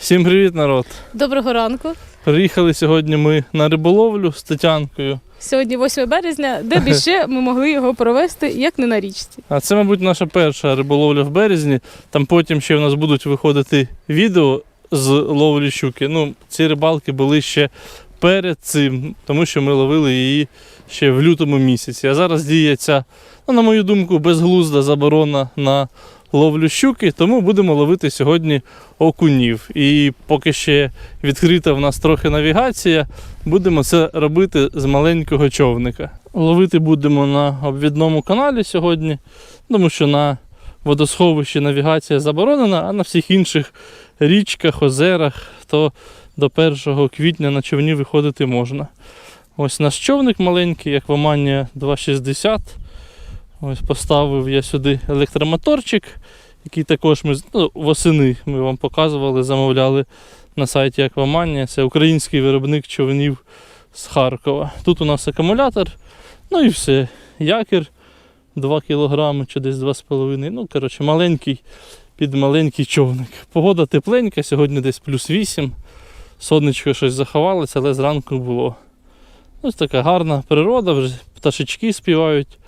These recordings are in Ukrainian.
Всім привіт, народ! Доброго ранку. Приїхали сьогодні ми на риболовлю з Тетянкою. Сьогодні 8 березня, де б іще ми могли його провести, як не на річці. А це, мабуть, наша перша риболовля в березні. Там потім ще в нас будуть виходити відео з ловлі щуки. Ну, ці рибалки були ще перед цим, тому що ми ловили її ще в лютому місяці. А зараз діє ця, ну, на мою думку, безглузда заборона на ловлю щуки, тому будемо ловити сьогодні окунів. І поки ще відкрита в нас трохи навігація, будемо це робити з маленького човника. Ловити будемо на обвідному каналі сьогодні, тому що на водосховищі навігація заборонена, а на всіх інших річках, озерах то до 1 квітня на човні виходити можна. Ось наш човник маленький, як Ваманія 260. Ось поставив я сюди електромоторчик, який також ми ну, восени ми вам показували, замовляли на сайті Акваманія. Це український виробник човнів з Харкова. Тут у нас акумулятор, ну і все. Якір 2 кг чи десь 2,5 Ну, коротше, маленький під маленький човник. Погода тепленька, сьогодні десь плюс 8. Сонечко щось заховалося, але зранку було. Ось така гарна природа, вже пташечки співають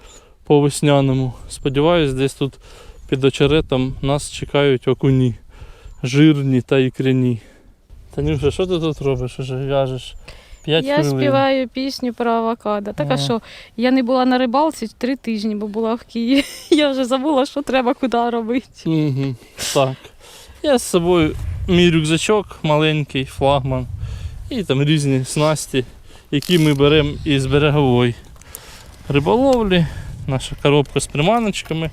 по весняному. Сподіваюсь, десь тут під очеретом нас чекають окуні. Жирні та ікряні. Танюша, що ти тут робиш? Уже в'яжеш? Я хвилин. співаю пісню про авокадо. Так а що, я не була на рибалці три тижні, бо була в Києві. Я вже забула, що треба куди робити. Угу, так. Я з собою мій рюкзачок маленький, флагман. І там різні снасті, які ми беремо із берегової риболовлі. Наша коробка з приманочками.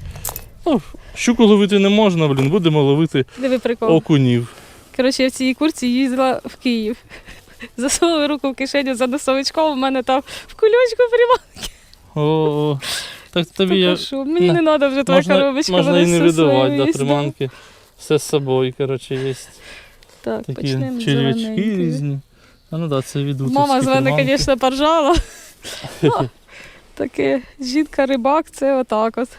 Ну, щуку ловити не можна, блін, будемо ловити Диви прикол. окунів. Коротше, я в цій курці їздила в Київ. Засунула руку в кишеню за носовичком, у мене там в кульочку прямо. О, так тобі я мені не треба вже твоя можна, коробочка. можна і не все видавати до приманки. Все з собою, коротше, є Так, такі почнемо з черв'ячки зелененької. різні. А ну да, це віду. Мама з мене, звісно, поржала. Таке жінка-рибак, це отак от.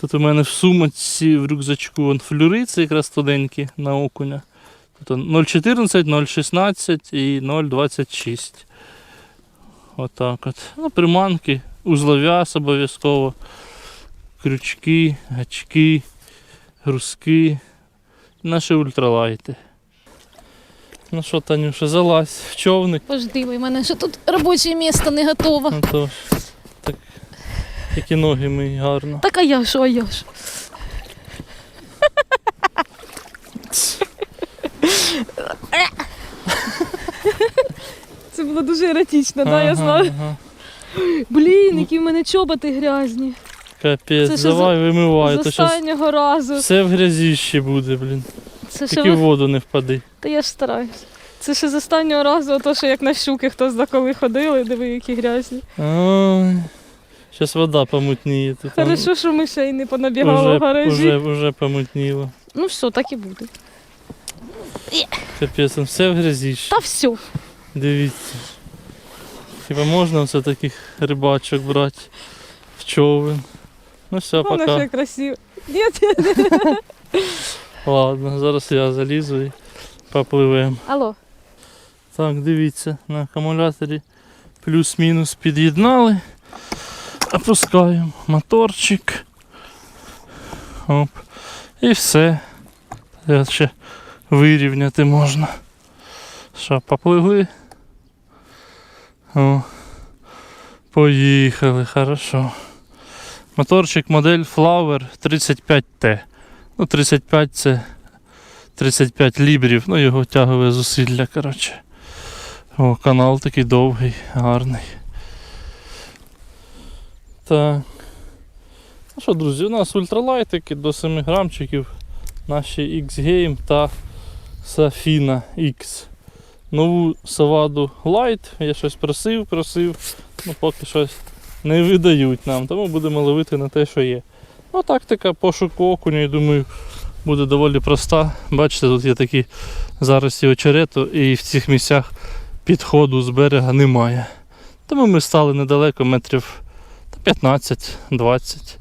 Тут у мене в сумочці в рюкзачку он флюри, це якраз тоненькі на окуня. Тут 0,14, 0,16 і 0,26. Отак от. Ну, приманки, узлов'яз обов'язково. Крючки, гачки, грузки. Наші ультралайти. Ну що, Танюша, залазь в човник. Пожди, у мене ще тут робоче місце не готове. Ну такі ноги мої гарно. Так а я що, а я ж? Це було дуже еротично, да, я знаю. ага. Блін, які в мене чоботи грязні. Капець, Це ще давай вимивай, З то щас останнього разу. все в грязі ще буде, блін. Це ще Тільки в ви... воду не впади. Та я ж стараюсь. Це ще з останнього разу, то що як на щуки хто зна коли ходили, диви, які грязні. Ой, Щас вода помутніє. Тут Хорошо, що ми ще й не понабігали уже, в гаражі. уже, уже помутніло. Ну все, так і буде. Капець, там все в грязі. Та все. Дивіться. Хіба можна все таких рибачок брати в човен? Ну все, Вона ще пока. красиво. Ні, ні. Ладно, зараз я залізу і попливемо. Алло. Так, дивіться, на акумуляторі плюс-мінус під'єднали. Опускаємо моторчик. Оп. І все. Я ще вирівняти можна. Що, попливли? О. Поїхали, хорошо. Моторчик модель Flower 35T. Ну, 35 це 35 лібрів, ну його тягове зусилля, коротше. О, канал такий довгий, гарний. Так. Ну що, друзі, у нас ультралайтики до 7 грамчиків. Наші X-Game та Safina X. Нову Саваду Light. Я щось просив, просив. Ну поки щось не видають нам, тому будемо ловити на те, що є. Ну, тактика пошуку окуня, я думаю, буде доволі проста. Бачите, тут є такі зарості очерету і в цих місцях підходу з берега немає. Тому ми стали недалеко, метрів 15-20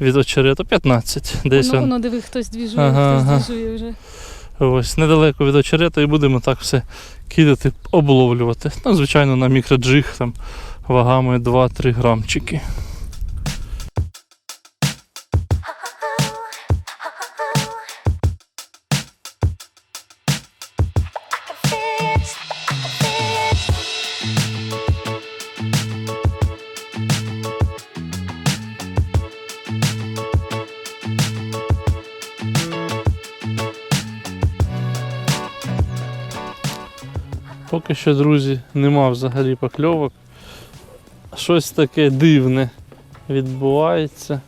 від очерету. 15. Десь Воно, воно диви, хтось двіжує, Ага, хтось ага. двіжує вже. Ось недалеко від очерета і будемо так все кидати, обловлювати. Ну, звичайно, на мікроджиг там вагами 2-3 грамчики. Поки що, друзі, нема взагалі покльовок. Щось таке дивне відбувається.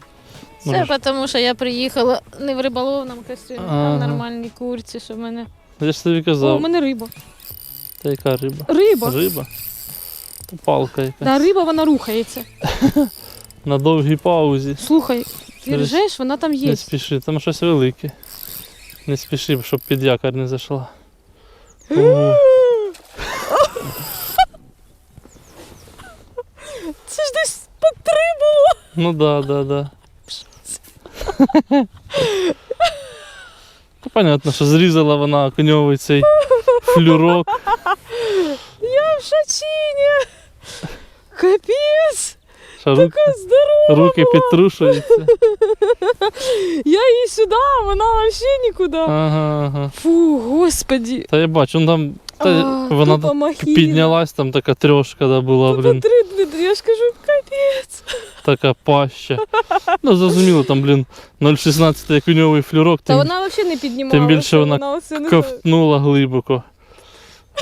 Це Може, тому, що я приїхала не в риболовному костюмі, а Ага. в нормальній курці, що в мене. я ж тобі О, казав, у мене риба. та яка риба? Риба. Риба? Та Палка якась. Да, риба вона рухається. На довгій паузі. Слухай, ти Дивись. ржеш, вона там є. Не спіши, там щось велике. Не спіши, щоб під якор не зайшла. Ого. Це ж десь по три було. Ну да, да, да. Ну, понятно, що зрізала вона коньовий цей флюрок. Я в шачині. Капець, Що руки, здорово. руки підтрушуються. Я її сюди, а вона взагалі нікуди. Ага, ага. Фу, господі. Та я бачу, ну там та, А, вона тупо махіна. піднялась, там така трьошка да, була, блін, три, Дмитрий, я ж кажу, капець. така паща. Ну, зрозуміло, там, блін, 0,16 як коньовий флюрок, Та тим вона взагалі не піднімала. тим більше вона оце не ковтнула глибоко.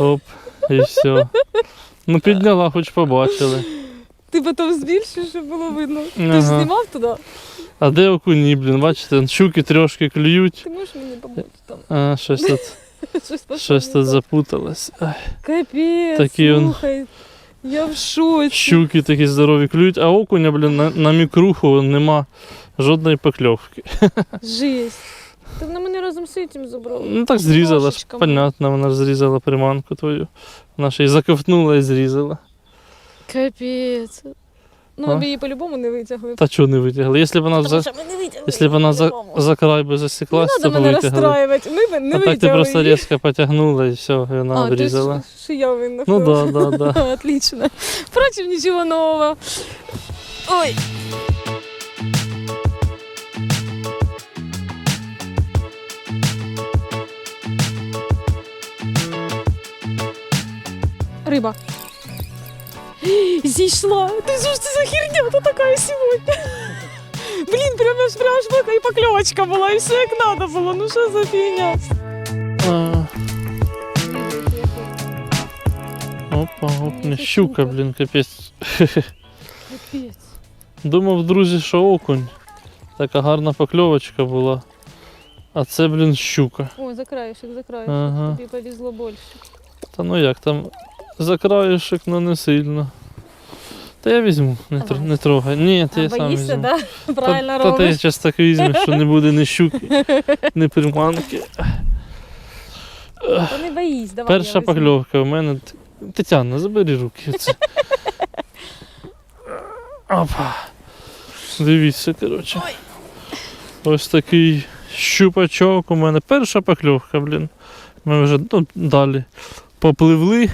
Оп, і все. Ну, підняла, хоч побачили. Ти потім збільшиш, щоб було видно. Ти ж Ага. знімав туди? А де окуні, блін, бачите, щуки трошки клюють. Ти можеш мені допомогти там? А, щось тут, Щось тут запуталось. Капець, Такі он слухай. Я в шоці. Щуки такі здорові клюють, а окуня, блін, на, на мікруху нема жодної покльовки. Жесть. Ти на мене разом з цим забрала. Ну так зрізала ж, Ножичком. понятно, вона ж зрізала приманку твою. Вона ще й заковтнула і зрізала. Капець. Ну, А? ми б її по-любому не витягли. Та чого не витягли? Якщо б вона, Тому за, що ми не витягли якщо б вона за, по-любому. за край би Не засіклась, то треба б мене витягли. розстраювати. Ми б не А так ти витягли просто її. різко потягнула і все, і вона А, обрізала. есть, что я винна. в Ну том. да, да, да. Отлично. Впрочем, ничего нового. Ой. Рыба. Зійшла. Ти ж це за херня-то така сьогодні? Блін, прям аж прям і покльовочка була, і все як надо було. Ну що за фігня? Опа, оп, не щука, блін, капець. Капець. Думав, друзі, що окунь. Така гарна покльовочка була. А це, блін, щука. О, за краєшек. Ага. Тобі повезло більше. Та ну як там за краєшок, ну не сильно. Та я візьму, не, тр... Не трогай. Ні, ти я сам боїшся, візьму. да? Правильно та, та ти робиш. зараз так візьмеш, що не буде ні щуки, ні приманки. Та не боїсь, давай. Перша візьму. покльовка у мене. Тетяна, забери руки. Оце. Опа. Дивіться, коротше. Ось такий щупачок у мене. Перша покльовка, блін. Ми вже ну, далі попливли.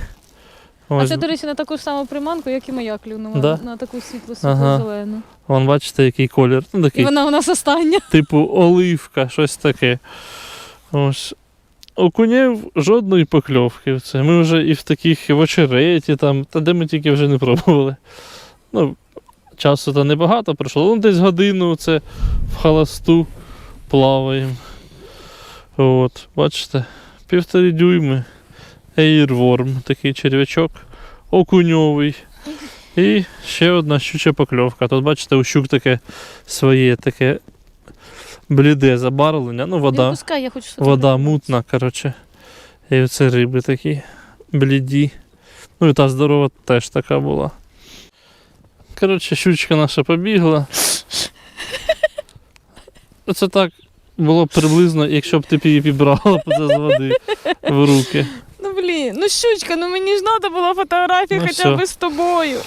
А це, до речі, на таку ж саму приманку, як і моя клюнула. Да? На таку світло Ага. світло зелену. вон, бачите, який колір. Ну, І вона у нас остання. типу оливка, щось таке. Ось. Окунів жодної покльовки. Це ми вже і в таких і в очереті, там, та де ми тільки вже не пробували. Ну, часу то небагато пройшло. Ну, десь годину це в холосту плаваємо. От, бачите, півтори дюйми. Airworm, такий черв'ячок, окуньовий. І ще одна щуча покльовка. Тут, бачите, у щук таке своє таке бліде забарвлення. Ну, вода. Пускай, я хочу Вода мутна, коротше. І оце риби такі бліді. Ну і та здорова теж така була. Коротше, щучка наша побігла. Це так було приблизно, якщо б ти її підбрала з води в руки. Ну блін, ну щучка, ну мені ж треба була фотографія Ну, хоча все. б з тобою.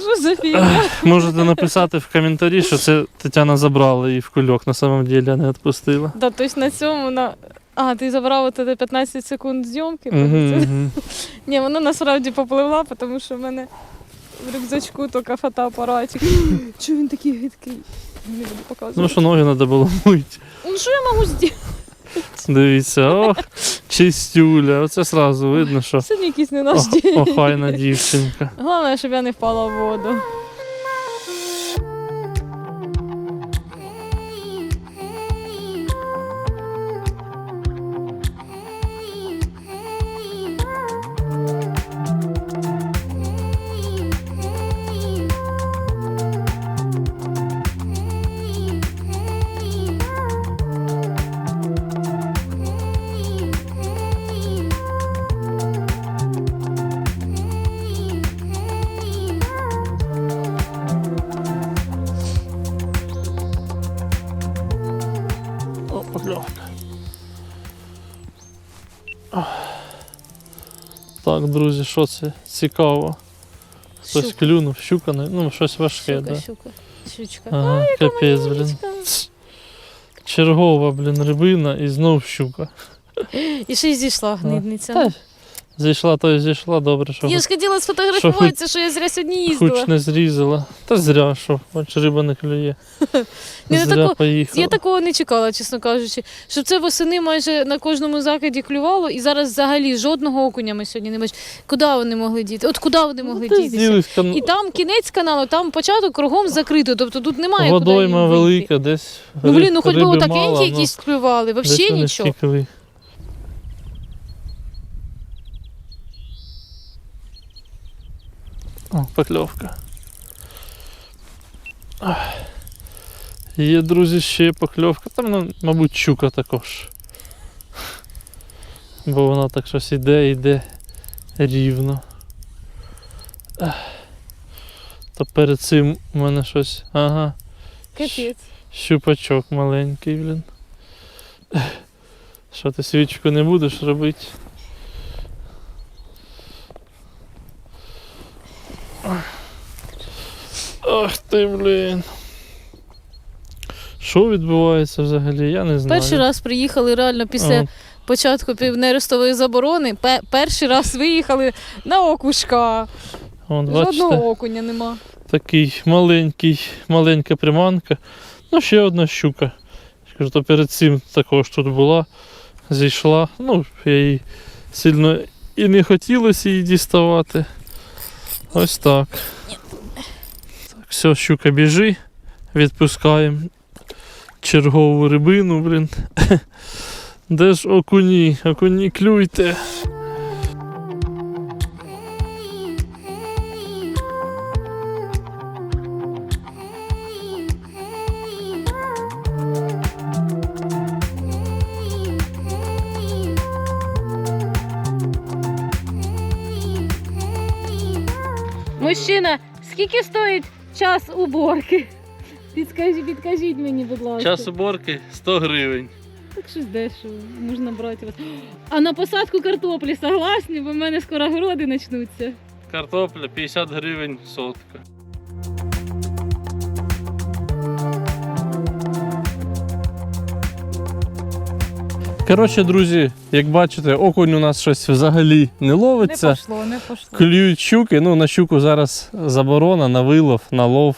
Що за фігня? Можете написати в коментарі, що це Тетяна забрала її в кульок, на самом деле, а не відпустила. Да, тобто на цьому на А, ти забрав от це 15 секунд зйомки. Угу, Це- угу. Ні, вона насправді попливла, тому що в мене в рюкзачку тільки фотоапаратик. Чого він такий гидкий? Не буду показувати. Ну що ноги треба було мити. Ну що я можу зробити? Дивіться, ох, чистюля. Оце сразу видно, що Сьогодні якийсь не наш день. охайна дівчинка. Головне, щоб я не впала в воду. О, Так, друзі, що це? Цікаво. Хтось Щука. клюнув, щука, ну щось важке, Щука, да? щука. Щучка. Ага, капець, блін. Чергова, блін, рибина і знов щука. І ще й зійшла гнидниця. Зійшла, то й зійшла, добре, що Я ж хотіла сфотографуватися, що я зря сьогодні їздила. хоч не зрізала. Та зря, що, хоч риба не клює. Ні, ну Зря тако- поїхала. Я такого не чекала, чесно кажучи. Щоб це восени майже на кожному закиді клювало, і зараз взагалі жодного окуня ми сьогодні не бачимо. Куди вони могли діти? От куди вони могли Ну, дітися? кан- І там кінець каналу, там початок кругом закрито, тобто тут немає Водойма велика, десь. Ну блін, ну хоч би отакенькі ну, якісь клювали, взагалі нічого. О, покльовка. Є, друзі, ще покльовка. Там, ну, мабуть, щука також. Бо вона так щось іде, іде рівно. То перед цим у мене щось. Ага. Капець. Щупачок маленький, блін. Що ти свічку не будеш робити? Ах ти, блін. Що відбувається взагалі? Я не знаю. Перший раз приїхали реально після О, початку півнерестової заборони. пе- перший раз виїхали на окушка. Вон, бачите, Жодного окуня нема. такий маленький, маленька приманка. Ну, ще одна щука. Я Кажу, то перед цим також тут була, зійшла. Ну, я її сильно і не хотілося її діставати. Ось так. Так, все, щука біжи, відпускаємо чергову рибину, блін. Де ж окуні? Окуні клюйте. Мужчина, скільки стоїть час уборки? Підкажіть, підкажіть мені, будь ласка. Час уборки 100 гривень. Так щось дешево, можна брати. А на посадку картоплі согласні, бо в мене скоро городи почнуться. Картопля 50 гривень сотка. Коротше, друзі, як бачите, окунь у нас щось взагалі не Не ловиться. пошло, не пошло. Клюють щуки. Ну, на щуку зараз заборона, на вилов, на лов.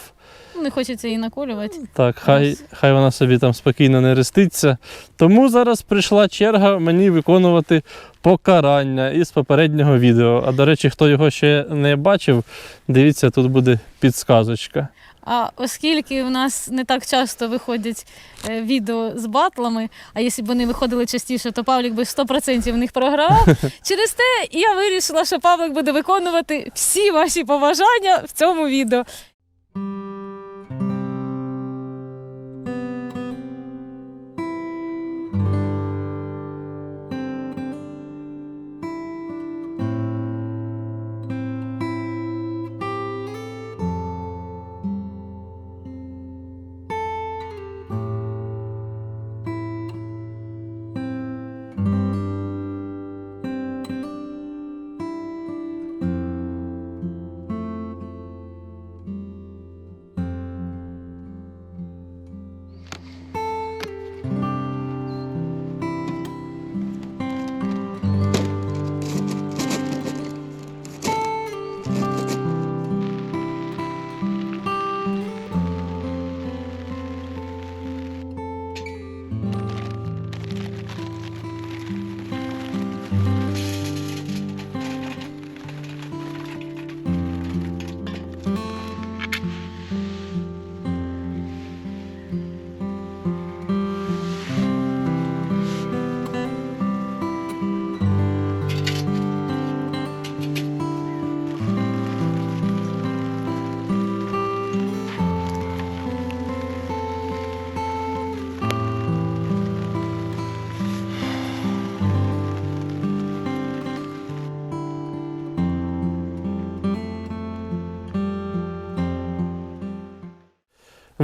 Не хочеться її наколювати. Так, хай, хай вона собі там спокійно не реститься. Тому зараз прийшла черга мені виконувати покарання із попереднього відео. А до речі, хто його ще не бачив, дивіться, тут буде підсказочка. А оскільки в нас не так часто виходять е, відео з батлами, а якщо б вони виходили частіше, то Павлік би 100% в них програвав. Через те я вирішила, що Павлик буде виконувати всі ваші побажання в цьому відео.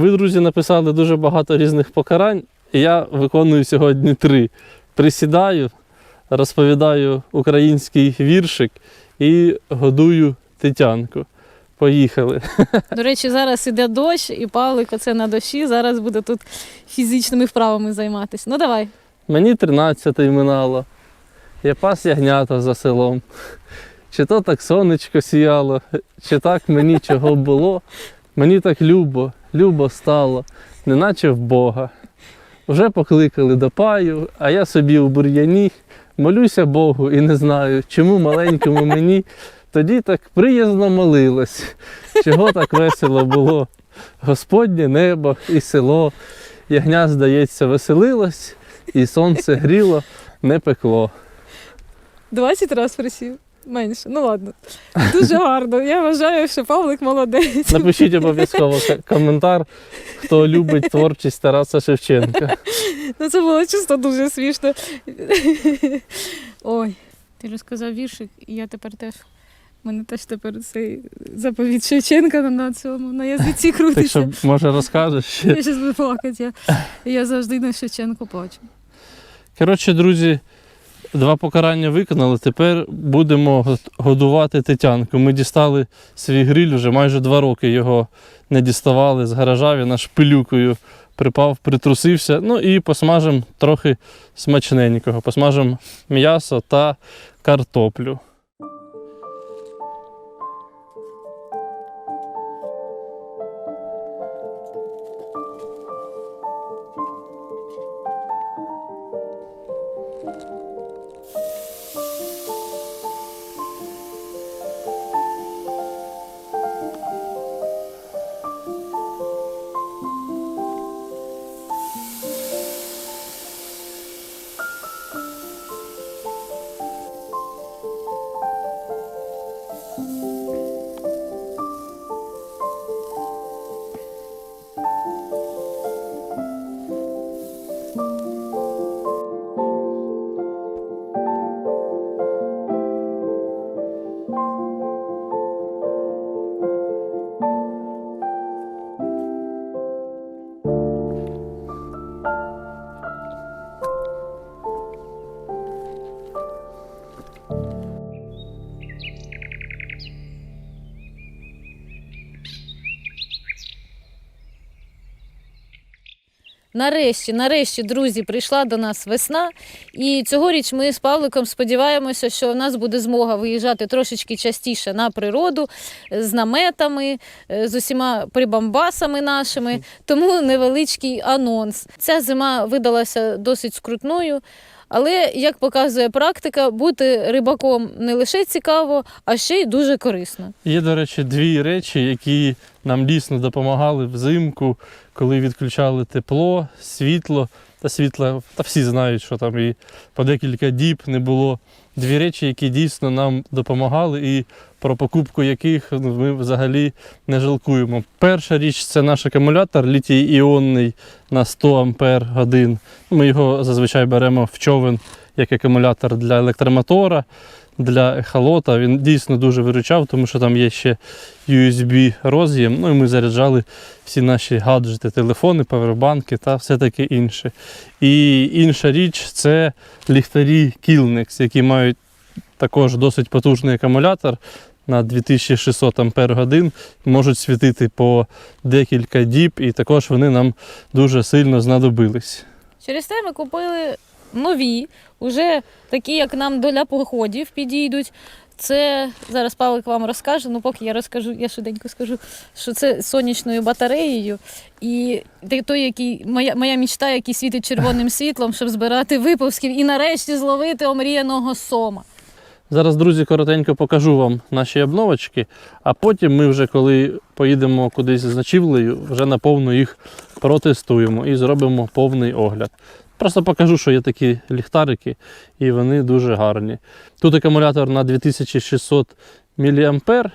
Ви, друзі, написали дуже багато різних покарань, і я виконую сьогодні три. Присідаю, розповідаю український віршик і годую Тетянку. Поїхали. До речі, зараз іде дощ, і Павлик оце на дощі. Зараз буде тут фізичними вправами займатися. Ну давай. Мені 13 минало. Я пас ягнята за селом. Чи то так сонечко сіяло, чи так мені чого було. Мені так любо, любо стало, неначе в Бога. Вже покликали до паю, а я собі у бур'яні молюся Богу і не знаю, чому маленькому мені тоді так приязно молилось, чого так весело було. Господнє небо і село, ягня, здається, веселилось, і сонце гріло, не пекло. 20 разів присів. Менше. Ну ладно. Дуже гарно. Я вважаю, що Павлик молодець. Напишіть обов'язково коментар, хто любить творчість Тараса Шевченка. Ну це було чисто дуже смішно. Ой. Ти розказав віршик, і я тепер теж. У мене теж тепер цей заповідь Шевченка на цьому на язиці Так що, може, розкажеш ще. Я зараз буду плакати. Я, я завжди на Шевченко плачу. Коротше, друзі, два покарання виконали. Тепер будемо годувати Тетянку. Ми дістали свій гриль, вже майже два роки його не діставали з гаража, він аж пилюкою припав, притрусився. Ну і посмажемо трохи смачненького. Посмажемо м'ясо та картоплю. Нарешті, нарешті, друзі, прийшла до нас весна. І цьогоріч ми з Павликом сподіваємося, що у нас буде змога виїжджати трошечки частіше на природу е, з наметами, е, з усіма прибамбасами нашими. Тому невеличкий анонс. Ця зима видалася досить скрутною. Але, як показує практика, бути рибаком не лише цікаво, а ще й дуже корисно. Є, до речі, дві речі, які нам дійсно допомагали взимку, коли відключали тепло, світло та світло. Та всі знають, що там і по декілька діб не було. Дві речі, які дійсно нам допомагали, і про покупку яких ну, ми взагалі не жалкуємо. Перша річ це наш акумулятор літій іонний на 100 ампер годин. Ми його зазвичай беремо в човен як акумулятор для електромотора для ехолота. Він дійсно дуже виручав, тому що там є ще USB роз'єм. Ну і ми заряджали всі наші гаджети, телефони, павербанки та все таке інше. І інша річ це ліхтарі Killnex, які мають також досить потужний акумулятор. На 2600 ампер годин можуть світити по декілька діб, і також вони нам дуже сильно знадобились. Через те ми купили нові, уже такі, як нам для походів підійдуть. Це зараз Павлик вам розкаже. Ну, поки я розкажу, я швиденько скажу, що це сонячною батареєю. І той, який моя, моя мічта, який світить червоним світлом, щоб збирати випусків і нарешті зловити омріяного сома. Зараз, друзі, коротенько покажу вам наші обновочки, а потім ми вже коли поїдемо кудись з ночівлею, вже наповну їх протестуємо і зробимо повний огляд. Просто покажу, що є такі ліхтарики, і вони дуже гарні. Тут акумулятор на 2600 мА,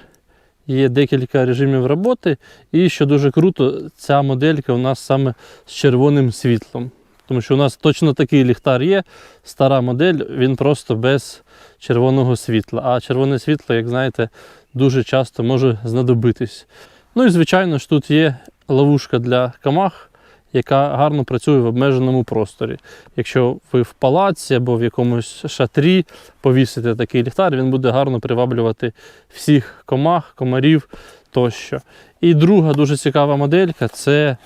є декілька режимів роботи, і що дуже круто, ця моделька у нас саме з червоним світлом. Тому що у нас точно такий ліхтар є, стара модель, він просто без червоного світла. А червоне світло, як знаєте, дуже часто може знадобитись. Ну і звичайно ж тут є ловушка для камах, яка гарно працює в обмеженому просторі. Якщо ви в палаці або в якомусь шатрі повісите такий ліхтар, він буде гарно приваблювати всіх комах, комарів тощо. І друга дуже цікава моделька це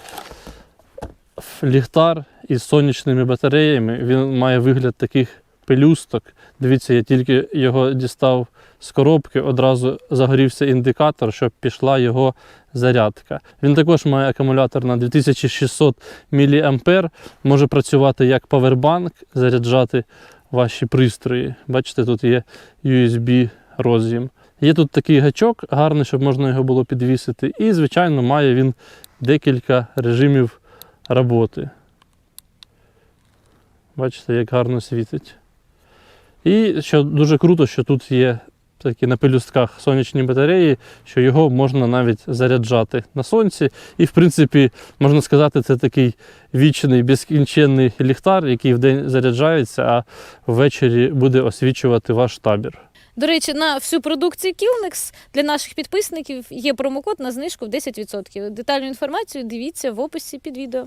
ліхтар із сонячними батареями. Він має вигляд таких пелюсток. Дивіться, я тільки його дістав з коробки, одразу загорівся індикатор, щоб пішла його зарядка. Він також має акумулятор на 2600 мА, може працювати як павербанк, заряджати ваші пристрої. Бачите, тут є USB роз'єм. Є тут такий гачок, гарний, щоб можна його було підвісити. І, звичайно, має він декілька режимів роботи. Бачите, як гарно світить. І що дуже круто, що тут є такі на пелюстках сонячні батареї, що його можна навіть заряджати на сонці. І, в принципі, можна сказати, це такий вічний, безкінченний ліхтар, який вдень заряджається, а ввечері буде освічувати ваш табір. До речі, на всю продукцію Killnex для наших підписників є промокод на знижку в 10%. Детальну інформацію дивіться в описі під відео.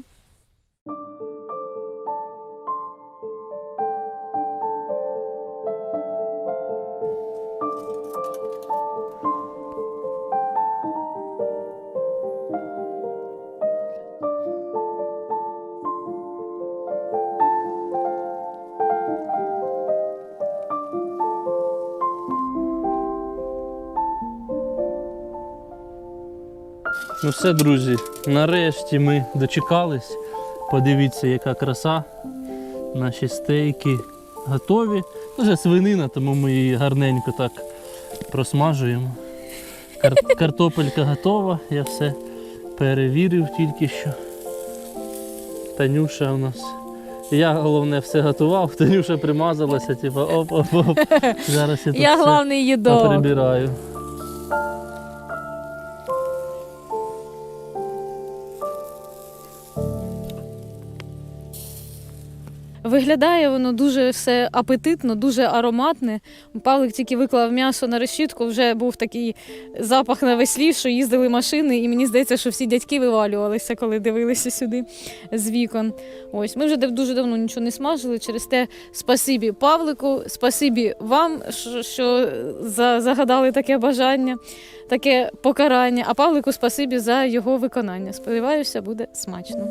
Ну все, друзі, нарешті ми дочекались. Подивіться, яка краса. Наші стейки готові. Вже свинина, тому ми її гарненько так просмажуємо. Кар- картопелька готова, я все перевірив тільки що. Танюша у нас. Я головне все готував, Танюша примазалася, типу оп-оп-оп. Зараз я тут Я все прибираю. Виглядає воно дуже все апетитно, дуже ароматне. Павлик тільки виклав м'ясо на решітку, вже був такий запах на весь ліс, що їздили машини, і мені здається, що всі дядьки вивалювалися, коли дивилися сюди з вікон. Ось ми вже дуже давно нічого не смажили. Через те спасибі Павлику, спасибі вам, що, загадали таке бажання, таке покарання. А Павлику спасибі за його виконання. Сподіваюся, буде смачно.